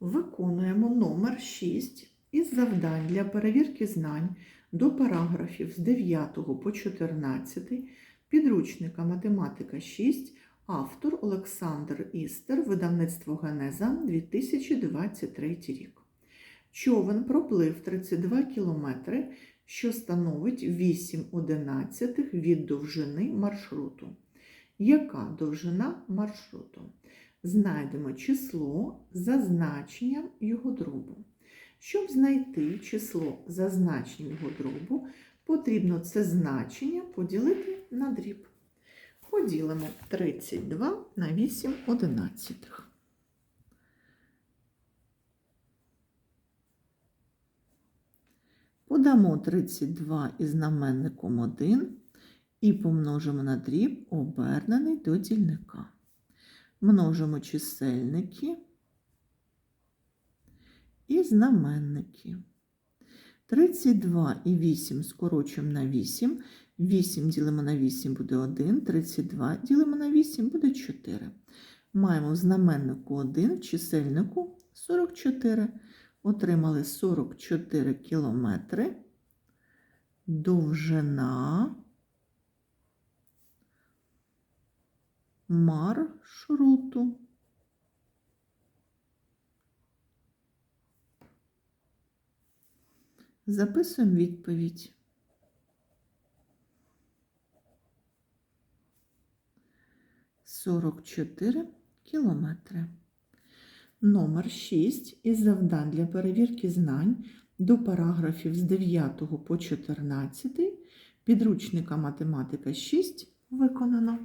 Виконуємо номер 6 із завдань для перевірки знань до параграфів з 9 по 14 підручника Математика 6, автор Олександр Істер, видавництво Генеза 2023 рік. Човен проплив 32 кілометри, що становить 8 одинадцятих від довжини маршруту. Яка довжина маршруту? Знайдемо число за значенням його дробу. Щоб знайти число за значенням його дробу, потрібно це значення поділити на дріб. Поділимо 32 на 8 одинадцятих. Подамо 32 із знаменником 1 і помножимо на дріб, обернений до дільника. Множимо чисельники і знаменники. 32 і 8 скорочуємо на 8. 8 ділимо на 8 буде 1, 32 ділимо на 8 буде 4. Маємо в знаменнику 1, в чисельнику 44. Отримали 44 кілометри. Довжина маршруту. Записуємо відповідь. Сорок чотири кілометри. Номер 6 із завдань для перевірки знань до параграфів з 9 по 14 підручника математика 6 виконано.